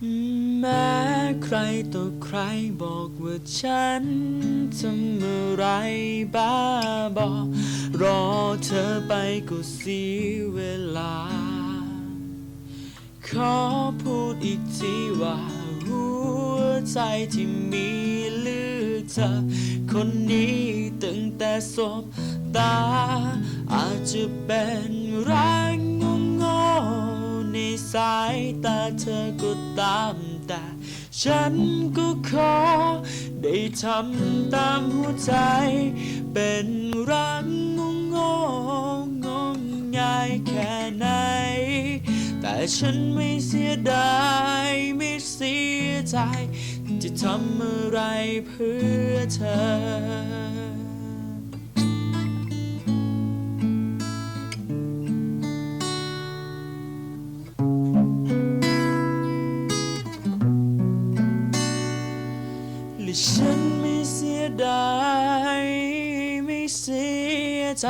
แม้ใครต่อใครบอกว่าฉันทำอะไรบ้าบอรอเธอไปก็เสียเวลา ขอพูดอีกทีว่าหัวใจที่มีเลือกเธอ คนนี้ตั้งแต่สบตา อาจจะเป็นรักายตาเธอก็ตามแต่ฉันก็ขอ ได้ทำตามหัวใจ เป็นรักงงๆงมงายแค่ไหน แต่ฉันไม่เสียดายไม่เสียใจ จะทำอะไรเพื่อเธอ และฉันไม่เสียดายไม่เสียใจ